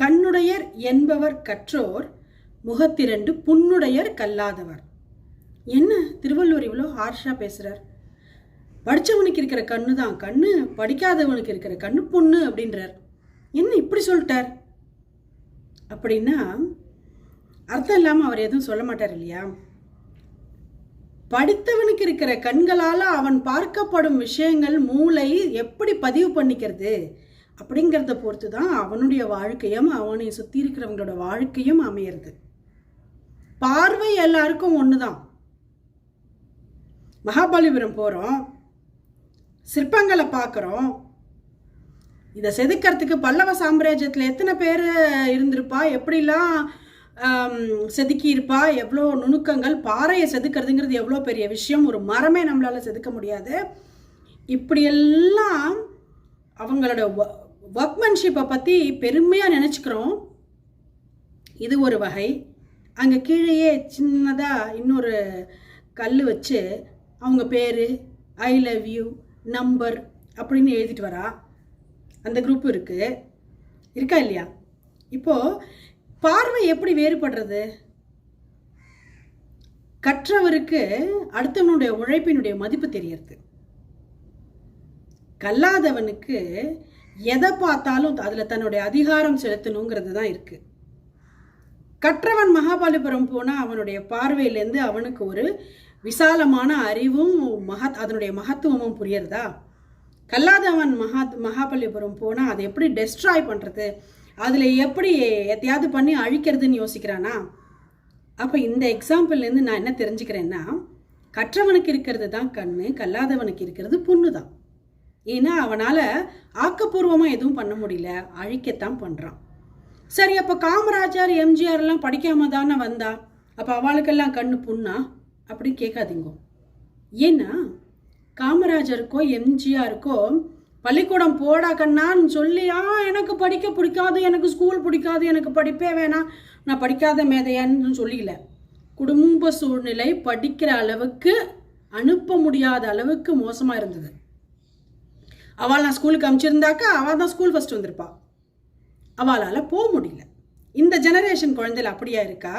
கண்ணுடையர் என்பவர் கற்றோர் முகத்திரண்டு புண்ணுடையர் கல்லாதவர். என்ன? திருவள்ளுவர் இவ்வளோ ஹார்ஷாக பேசுகிறார் படித்தவனுக்கு இருக்கிற கண்ணு தான் கண்ணு படிக்காதவனுக்கு இருக்கிற கண்ணு பொண்ணு அப்படின்றார். என்ன இப்படி சொல்லிட்டார்? அப்படின்னா அர்த்தம் இல்லாமல் அவர் எதுவும் சொல்ல மாட்டார் இல்லையா? படித்தவனுக்கு இருக்கிற கண்களால் அவன் பார்க்கப்படும் விஷயங்கள் மூளை எப்படி பதிவு பண்ணிக்கிறது? அப்படிங்கிறத பொறுத்து தான் அவனுடைய வாழ்க்கையும் அவனை சுற்றி இருக்கிறவங்களோட வாழ்க்கையும் அமையிறது. பார்வை எல்லாருக்கும் ஒன்று தான் மகாபலிபுரம் போகிறோம் சிற்பங்களை பார்க்குறோம். இதை செதுக்கிறதுக்கு பல்லவ சாம்ராஜ்யத்தில் எத்தனை பேர் இருந்திருப்பா? எப்படிலாம் செதுக்கியிருப்பா? எவ்வளோ நுணுக்கங்கள்? பாறையை செதுக்கிறதுங்கிறது எவ்வளோ பெரிய விஷயம்? ஒரு மரமே நம்மளால் செதுக்க முடியாது. இப்படியெல்லாம் அவங்களோட ஒர்க்மேன்ஷிப்பை பற்றி பெருமையாக நினச்சிக்கிறோம். இது ஒரு வகை. அங்கே கீழேயே சின்னதாக இன்னொரு கல் வச்சு அவங்க பேர் ஐ லவ் யூ நம்பர் அப்படின்னு எழுதிட்டு வரா. அந்த குரூப் இருக்குது இருக்கா இல்லையா? இப்போது பார்வை எப்படி வேறுபடுறது? கற்றவருக்கு அடுத்தவனுடைய உழைப்பினுடைய மதிப்பு தெரியறது. கல்லாதவனுக்கு எதை பார்த்தாலும் அதில் தன்னுடைய அதிகாரம் செலுத்தணுங்கிறது தான் இருக்குது கற்றவன் மகாபலிபுரம் போனால் அவனுடைய பார்வையிலேருந்து அவனுக்கு ஒரு விசாலமான அறிவும் மகத் அதனுடைய மகத்துவமும் புரியறதா? கல்லாதவன் மகா மகாபலிபுரம் போனால் அதை எப்படி டெஸ்ட்ராய் பண்ணுறது அதில் எப்படி எதையாவது பண்ணி அழிக்கிறதுன்னு யோசிக்கிறானா? அப்போ இந்த எக்ஸாம்பிள்லேருந்து நான் என்ன தெரிஞ்சுக்கிறேன்னா கற்றவனுக்கு இருக்கிறது தான் கண்ணு கல்லாதவனுக்கு இருக்கிறது புண்ணு தான் ஏன்னா அவனால் ஆக்கப்பூர்வமாக எதுவும் பண்ண முடியல. அழிக்கத்தான் பண்ணுறான் சரி அப்போ காமராஜர் எம்ஜிஆர்லாம் படிக்காம தானே வந்தா? அப்போ அவளுக்கெல்லாம் கண்ணு புண்ணா? அப்படின்னு கேட்காதீங்க. ஏன்னா காமராஜருக்கோ எம்ஜிஆருக்கோ பள்ளிக்கூடம் போடா கண்ணான்னு சொல்லி ஆ எனக்கு படிக்க பிடிக்காது எனக்கு ஸ்கூல் பிடிக்காது எனக்கு படிப்பே வேணாம் நான் படிக்காத மேதையான்னு சொல்லிக்கல. குடும்ப சூழ்நிலை படிக்கிற அளவுக்கு அனுப்ப முடியாத அளவுக்கு மோசமாக இருந்தது. அவள் நான் ஸ்கூலுக்கு அமிச்சிருந்தாக்கா அவள் தான் ஸ்கூல் ஃபஸ்ட் வந்திருப்பா. அவளால் போக முடியல. இந்த ஜெனரேஷன் குழந்தைல அப்படியா இருக்கா?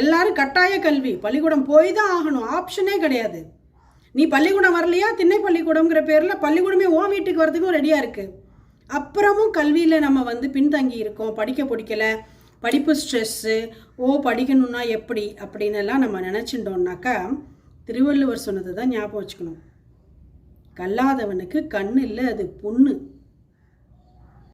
எல்லாரும் கட்டாய கல்வி பள்ளிக்கூடம் போய் தான் ஆகணும். ஆப்ஷனே கிடையாது. நீ பள்ளிக்கூடம் வரலையா? திண்ணை பள்ளிக்கூடம்ங்கிற பேரில் பள்ளிக்கூடமே ஓ வீட்டுக்கு வரதுக்கும் ரெடியாக இருக்குது அப்புறமும் கல்வியில் நம்ம வந்து பின்தங்கி இருக்கோம். படிக்க பிடிக்கல. படிப்பு ஸ்ட்ரெஸ்ஸு ஓ படிக்கணும்னா எப்படி? அப்படின்னு எல்லாம் நம்ம நினச்சிட்டோம்னாக்கா திருவள்ளுவர் சொன்னது தான் ஞாபகம் வச்சுக்கணும். கல்லாதவனுக்கு கண் இல்லை அது புண்ணு.